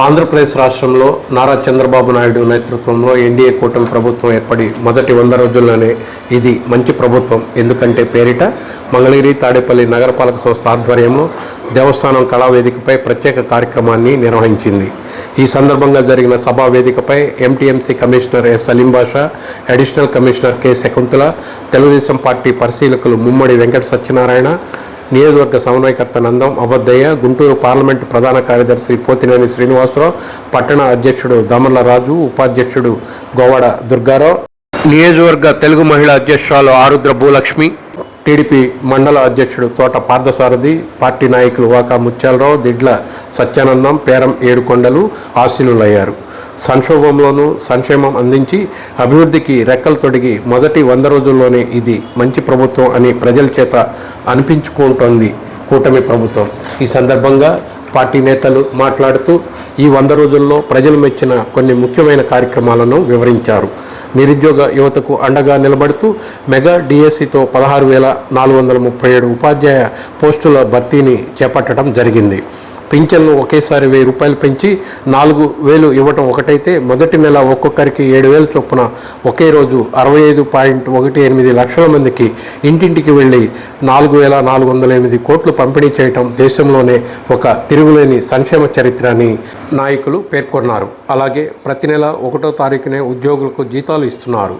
ఆంధ్రప్రదేశ్ రాష్ట్రంలో నారా చంద్రబాబు నాయుడు నేతృత్వంలో ఎన్డీఏ కూటమి ప్రభుత్వం ఏర్పడి మొదటి వంద రోజుల్లోనే ఇది మంచి ప్రభుత్వం. ఎందుకంటే పేరిట మంగళగిరి తాడేపల్లి నగరపాలక సంస్థ ఆధ్వర్యంలో దేవస్థానం కళావేదికపై ప్రత్యేక కార్యక్రమాన్ని నిర్వహించింది. ఈ సందర్భంగా జరిగిన సభా వేదికపై M T M C commissioner S. Saleem Basha additional commissioner K. Shakuntala Telugu Desam party పరిశీలకులు ముమ్మడి వెంకట సత్యనారాయణ నియోజకవర్గ సమన్వయకర్త నందం అబద్దయ్య గుంటూరు పార్లమెంటు ప్రధాన కార్యదర్శి పోతినేని శ్రీనివాసరావు పట్టణ అధ్యక్షుడు దామర్ల రాజు ఉపాధ్యక్షుడు గోవాడ దుర్గారావు. నియోజకవర్గ తెలుగు మహిళా అధ్యక్షురాలు ఆరుద్ర భూలక్ష్మి టీడీపీ మండల అధ్యక్షుడు తోట పార్థసారథి పార్టీ నాయకులు వాకా ముత్యాలరావు దిడ్ల సత్యానందం పేరం ఏడుకొండలు ఆశీనులయ్యారు. సంక్షోభంలోనూ సంక్షేమం అందించి అభివృద్ధికి రెక్కలు తొడిగి మొదటి వంద రోజుల్లోనే ఇది మంచి ప్రభుత్వం అని ప్రజల చేత అనిపించుకుంటోంది కూటమి ప్రభుత్వం. ఈ సందర్భంగా పార్టీ నేతలు మాట్లాడుతూ ఈ వంద రోజుల్లో ప్రజలు మెచ్చిన కొన్ని ముఖ్యమైన కార్యక్రమాలను వివరించారు. నిరుద్యోగ యువతకు అండగా నిలబడుతూ మెగా డిఎస్సితో పదహారు వేల నాలుగు వందల ముప్పై ఏడు ఉపాధ్యాయ పోస్టుల భర్తీని చేపట్టడం జరిగింది. పింఛన్లు ఒకేసారి వెయ్యి రూపాయలు పెంచి నాలుగు వేలు ఇవ్వటం ఒకటైతే మొదటి నెల ఒక్కొక్కరికి ఏడు వేల చొప్పున ఒకే రోజు అరవై ఐదు పాయింట్ ఒకటి ఎనిమిది లక్షల మందికి ఇంటింటికి వెళ్ళి నాలుగు వేల నాలుగు వందల ఎనిమిది కోట్లు పంపిణీ చేయటం దేశంలోనే ఒక తిరుగులేని సంక్షేమ చరిత్ర అని నాయకులు పేర్కొన్నారు. అలాగే ప్రతి నెల ఒకటో తారీఖునే ఉద్యోగులకు జీతాలు ఇస్తున్నారు.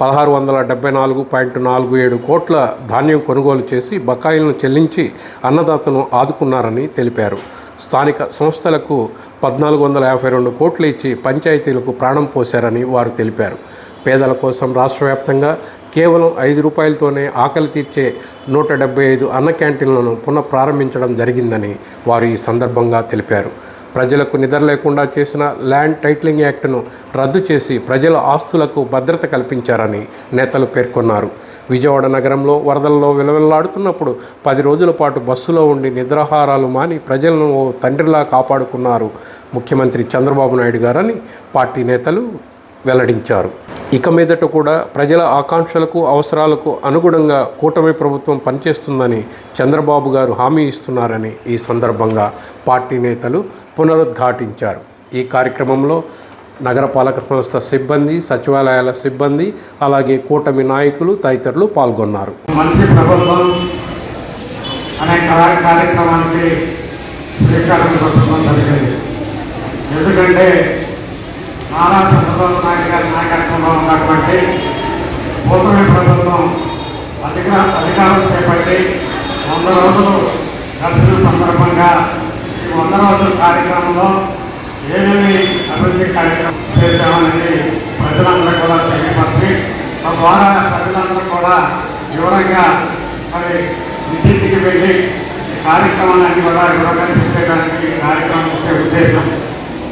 పదహారు వందల డెబ్బై నాలుగు పాయింట్ నాలుగు ఏడు కోట్ల ధాన్యం కొనుగోలు చేసి బకాయిలను చెల్లించి అన్నదాతను ఆదుకున్నారని తెలిపారు. స్థానిక సంస్థలకు పద్నాలుగు వందల యాభై రెండు కోట్లు ఇచ్చి పంచాయతీలకు ప్రాణం పోశారని వారు తెలిపారు. పేదల కోసం రాష్ట్ర వ్యాప్తంగా కేవలం ఐదు రూపాయలతోనే ఆకలి తీర్చే నూట డెబ్బై ఐదు అన్న క్యాంటీన్లను పునః ప్రారంభించడం జరిగిందని వారు ఈ సందర్భంగా తెలిపారు. ప్రజలకు నిద్ర లేకుండా చేసిన ల్యాండ్ టైటిలింగ్ యాక్ట్ను రద్దు చేసి ప్రజల ఆస్తులకు భద్రత కల్పించారని నేతలు పేర్కొన్నారు. విజయవాడ నగరంలో వరదల్లో విలవిల్లాడుతున్నప్పుడు పది రోజుల పాటు బస్సులో ఉండి నిద్రాహారాలు మాని ప్రజలను ఓ తండ్రిలా కాపాడుకున్నారు. ముఖ్యమంత్రి చంద్రబాబు నాయుడు గారని పార్టీ నేతలు వెల్లడించారు. ఇక మీదట కూడా ప్రజల ఆకాంక్షలకు అవసరాలకు అనుగుణంగా కూటమి ప్రభుత్వం పనిచేస్తుందని చంద్రబాబు గారు హామీ ఇస్తున్నారని ఈ సందర్భంగా పార్టీ నేతలు పునరుద్ఘాటించారు. ఈ కార్యక్రమంలో నగరపాలక సంస్థ సిబ్బంది సచివాలయాల సిబ్బంది అలాగే కూటమి నాయకులు తదితరులు పాల్గొన్నారు. మంచి ప్రభుత్వం అనే కార్యక్రమానికి శ్రీకారం చుట్టడం జరిగింది ఎందుకంటే నారా చంద్రబాబు నాయుడు గారి నాయకత్వంలో ఉన్నటువంటి కూటమి ప్రభుత్వం అధికార అధికారం చేపట్టి వంద రోజులు గడిచిన సందర్భంగా వంద రోజుల కార్యక్రమంలో ఏమేమి అభివృద్ధి కార్యక్రమం చేశామనేది ప్రజలందరూ కూడా తెలియపరిచి తద్వారా ప్రజలందరూ కూడా వివరంగా మరి ఇంటింటికి వెళ్ళి ఈ కార్యక్రమాలన్నీ కూడా వివరంగా చూసేయడానికి ఈ కార్యక్రమం ముఖ్య ఉద్దేశం.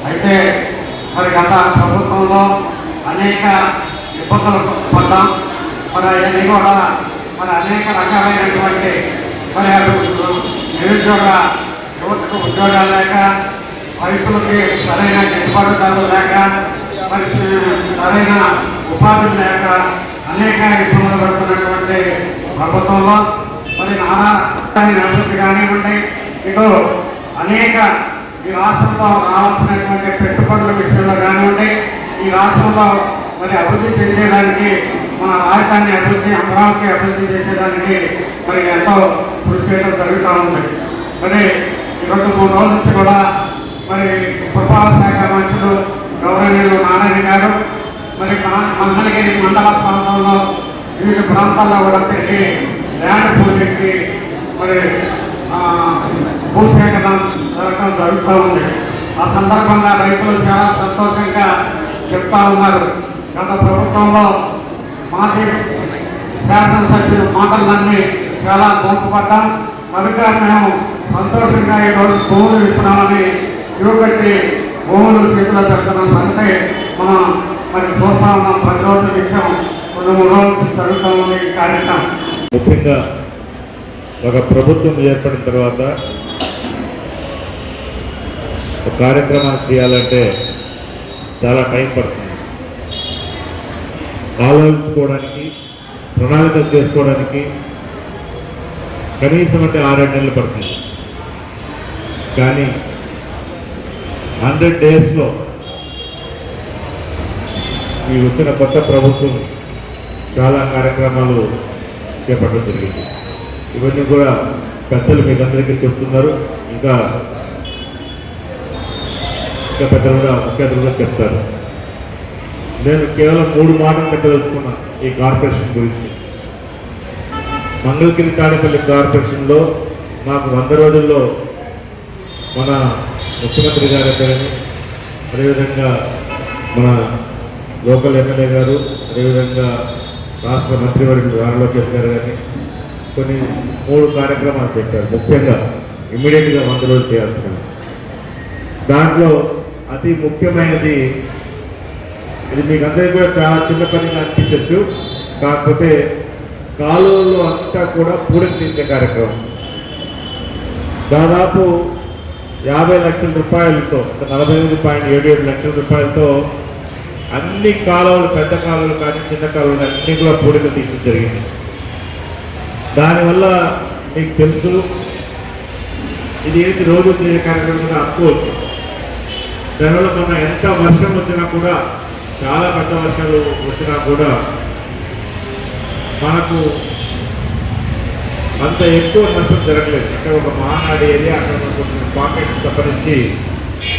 అయితే మరి గత ప్రభుత్వంలో అనేక ఇబ్బందులు పడ్డాం. మరి అవన్నీ కూడా మరి అనేక రకాలైనటువంటి మరి అటు నిరుద్యోగ యువతకు ఉద్యోగాలు లేక రైతులకి సరైన గిట్టుబాటు ధరలు లేక మరి సరైన ఉపాధి లేక అనేక ఇబ్బందులు పడుతున్నటువంటి ప్రభుత్వంలో మరి నానా అభివృద్ధి కానివ్వండి ఇటు అనేక ఈ రాష్ట్రంలో రావాల్సినటువంటి పెట్టుబడుల విషయంలో కానివ్వండి ఈ రాష్ట్రంలో మరి అభివృద్ధి చేసేదానికి మన రాజధాని అభివృద్ధి అమరావతి అభివృద్ధి చేసేదానికి మరి ఎంతో కృషి చేయడం జరుగుతూ ఉంది. మరి రెండు మూడు రోజుల నుంచి కూడా మరి పురపాలక శాఖ మంత్రులు గౌరవనీయులు నారాయణ గారు మరి మంగళగిరి మండల ప్రాంతంలో వివిధ ప్రాంతాల్లో కూడా తిరిగి ల్యాండ్ పూజకి మరి భూసేకరణ జరగడం జరుగుతూ ఉంది. ఆ సందర్భంగా రైతులు చాలా సంతోషంగా చెప్తా ఉన్నారు. గత ప్రభుత్వంలో మాజీ శాసనసభ్యులు మాటలన్నీ చాలా మోసపడ్డాం కనుక మేము సంతోషంగా ఈరోజు భూములు ఇస్తున్నామని ఇరుగట్టి భూములు చేతిలో పెడుతున్న సంగతి మనం మరి చూస్తా ఉన్నాం. ప్రతి రోజు నిత్యం రెండు మూడు రోజులు జరుగుతూ ఉంది కార్యక్రమం. ముఖ్యంగా ఒక ప్రభుత్వం ఏర్పడిన తర్వాత ఒక కార్యక్రమాన్ని చేయాలంటే చాలా టైం పడుతుంది. ఆలోచించుకోవడానికి ప్రణాళిక చేసుకోవడానికి కనీసం అంటే ఆరేడు నెలలు పడుతుంది. కానీ హండ్రెడ్ డేస్లో ఈ వచ్చిన కొత్త ప్రభుత్వం చాలా కార్యక్రమాలు చేపట్టడం జరిగింది. ఇవన్నీ కూడా పెద్దలు మీకు అందరికీ చెప్తున్నారు. ఇంకా ఇంకా పెద్దలు కూడా ముఖ్య కూడా చెప్తారు. నేను కేవలం మూడు మాటలు చెప్పదలుచుకున్నా ఈ కార్పొరేషన్ గురించి. మంగళగిరి తాడేపల్లి కార్పొరేషన్లో మాకు వంద రోజుల్లో మన ముఖ్యమంత్రి గారు కానీ అదేవిధంగా మన లోకల్ ఎమ్మెల్యే గారు అదేవిధంగా రాష్ట్ర మంత్రివర్యులు ఆరోగ్యం గారు కానీ కొన్ని మూడు కార్యక్రమాలు చెప్పారు. ముఖ్యంగా ఇమ్మీడియట్గా వంద రోజులు చేయాల్సిన దాంట్లో అతి ముఖ్యమైనది ఇది మీకు అందరికీ కూడా చాలా చిన్న పనిగా అనిపించవచ్చు కాకపోతే కాలువలు అంతా కూడా పూడెక్కించే కార్యక్రమం. దాదాపు యాభై లక్షల రూపాయలతో నలభై ఎనిమిది పాయింట్ ఏడు ఏడు లక్షల రూపాయలతో అన్ని కాలువలు పెద్ద కాలువలు కానీ చిన్న కాలువలు అన్నీ కూడా పూడిక తీయడం జరిగింది. దానివల్ల మీకు తెలుసు ఇది ఏంటి రోజు చేసే కార్యక్రమంగా అనుకోవచ్చు. దానివల్ల మొన్న ఎంత వర్షం వచ్చినా కూడా చాలా పెద్ద వర్షాలు వచ్చినా కూడా మనకు అంత ఎక్కువ నష్టం జరగలేదు అంటే ఒక మహానాడు ఏరియా అక్కడ కొన్ని పాకెట్స్ తప్పనించి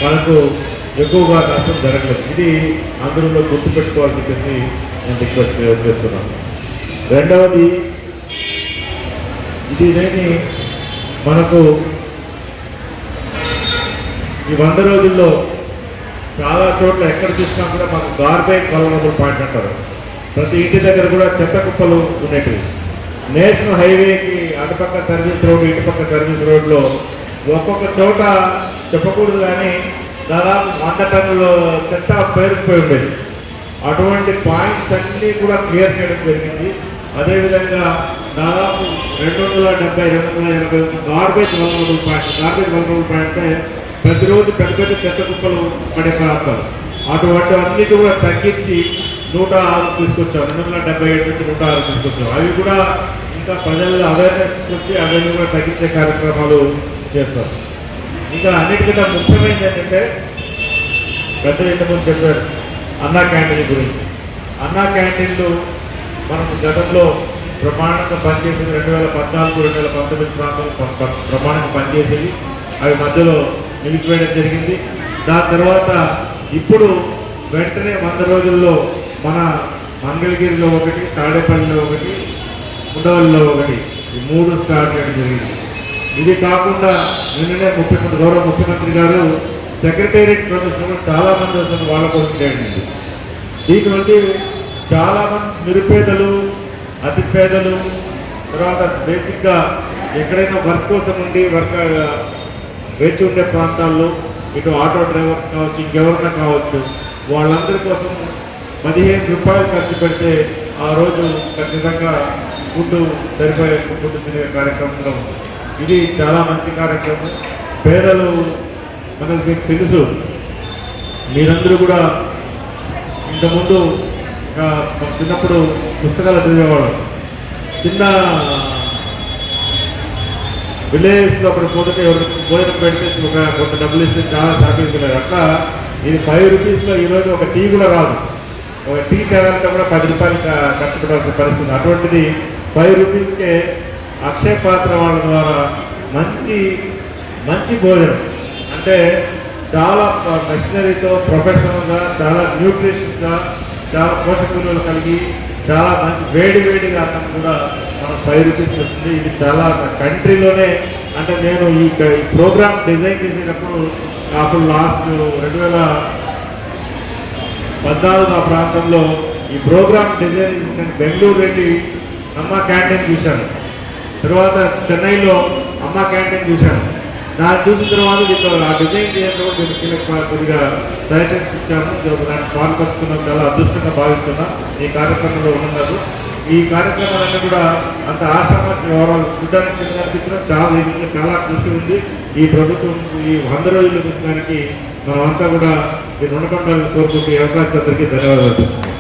మనకు ఎక్కువగా నష్టం జరగలేదు ఇది అందరిలో గుర్తుపెట్టుకోవాలని చెప్పేసి నేను రిక్వెస్ట్ చేస్తున్నాను. రెండవది ఇది లేని మనకు ఈ వంద రోజుల్లో చాలా చోట్ల ఎక్కడ చూసినా కూడా మనకు గార్బేజ్ కలవనబుల్ పాయింట్ అంటారు. ప్రతి ఇంటి దగ్గర కూడా చెత్త కుప్పలు ఉండేటివి. నేషనల్ హైవేకి అటుపక్క సర్వీస్ రోడ్ ఇటుపక్క సర్వీస్ రోడ్లో ఒక్కొక్క చోట చెప్పకూడదు కానీ దాదాపు వంద టన్నుల చెత్త పేరుకుపోయి ఉండేది. అటువంటి పాయింట్స్ అన్నీ కూడా క్లియర్ చేయడం జరిగింది. అదేవిధంగా దాదాపు రెండు వందల డెబ్బై రెండు వందల ఎనభై garbage vulnerable point garbage vulnerable point అంటే ప్రతిరోజు పెద్ద పెద్ద చెత్త కుప్పలు పడే ప్రాంతాలు. అటువంటి అన్నిటి కూడా తగ్గించి నూట ఆరు తీసుకొచ్చాం. రెండు వందల డెబ్బై ఏడు నుంచి నూట ఆరు తీసుకొచ్చాం. అవి కూడా ఇంకా ప్రజల్లో అవేర్నెస్ వచ్చి అవన్నీ కూడా తగ్గించే కార్యక్రమాలు చేస్తాం. ఇంకా అన్నిటికన్నా ముఖ్యమైనది ఏంటంటే పెద్ద ఇంతకుముందు చెప్పారు అన్నా క్యాంటీన్ గురించి. అన్నా క్యాంటీన్లు మనకు గతంలో ప్రమాణంగా పనిచేసింది రెండు వేల పద్నాలుగు రెండు వేల పంతొమ్మిది ప్రాంతంలో ప్రమాణంగా పనిచేసేది అవి మధ్యలో నిలిపివేయడం జరిగింది. దాని తర్వాత ఇప్పుడు వెంటనే వంద రోజుల్లో మన మంగళగిరిలో ఒకటి తాడేపల్లిలో ఒకటి ఉండవల్లిలో ఒకటి. ఈ మూడు స్టార్ట్ చేయడం జరిగింది. ఇది కాకుండా నిన్ననే ముఖ్యమంత్రి గౌరవ ముఖ్యమంత్రి గారు సెక్రటేరియట్ ప్రదర్శనలో చాలామంది వస్తున్న వాళ్ళ కోసం చేయండి దీనివల్ల చాలా నిరుపేదలు అతి పేదలు తర్వాత బేసిక్గా ఎక్కడైనా వర్క్ కోసం ఉండి వర్క్ వేచి ఉండే ప్రాంతాల్లో ఇటు ఆటో డ్రైవర్స్ కావచ్చు ఇంకెవరైనా కావచ్చు వాళ్ళందరి కోసం పదిహేను రూపాయలు ఖర్చు పెడితే ఆ రోజు ఖచ్చితంగా ఫుడ్ సరిపోయే ఫుడ్ తినే కార్యక్రమంలో ఇది చాలా మంచి కార్యక్రమం. పేదలు మనకు మీకు తెలుసు మీరందరూ కూడా ఇంతకుముందు చిన్నప్పుడు పుస్తకాలు చదివేవాళ్ళం. చిన్న విలేజ్లో అక్కడ పోతే ఎవరికి భోజనం పెడితే ఒక కొంత డబ్బులు ఇస్తే చాలా సాధించలేదు అట్లా ఇది ఫైవ్ రూపీస్లో ఈరోజు ఒక టీ కూడా రాదు. టీ తేవాలంటే కూడా పది రూపాయలు క- ఖర్చు పెట్టాల్సిన పరిస్థితి అటువంటిది ఫైవ్ రూపీస్కే అక్షయ పాత్ర వాళ్ళ ద్వారా మంచి మంచి భోజనం. అంటే చాలా మెషినరీతో ప్రొఫెషనల్గా చాలా న్యూట్రిషన్గా చాలా పోషక విలువలు కలిగి చాలా మంచి వేడి వేడిగా అన్నం కూడా మనం ఫైవ్ రూపీస్ వస్తుంది ఇది చాలా కంట్రీలోనే అంటే నేను ఈ ప్రోగ్రామ్ డిజైన్ చేసేటప్పుడు అప్పుడు లాస్ట్ రెండు వేల పద్నాలుగు ఆ ప్రాంతంలో ఈ ప్రోగ్రామ్ డిజైన్ బెంగళూరు వెళ్ళి అమ్మ క్యాంటీన్ చూశాను. తర్వాత చెన్నైలో అమ్మ క్యాంటీన్ చూశాను. దాన్ని చూసిన తర్వాత దీంట్లో ఆ డిజైన్ చేయడంలో నేను కొద్దిగా దయచేసి దాన్ని పాల్పడుతున్నాం చాలా అదృష్టంగా భావిస్తున్నా. ఈ కార్యక్రమంలో ఉన్నందుకు. ఈ కార్యక్రమాలన్నీ కూడా అంత ఆశామాసి వివరాలు చూడడానికి చిన్నగా చాలా చాలా కృషి ఉంది. ఈ ప్రభుత్వం ఈ వంద రోజుల పుస్తకానికి మనమంతా కూడా ఈ రుణపండాలను కోరుకుంటే అవకాశం అందరికీ ధన్యవాదాలు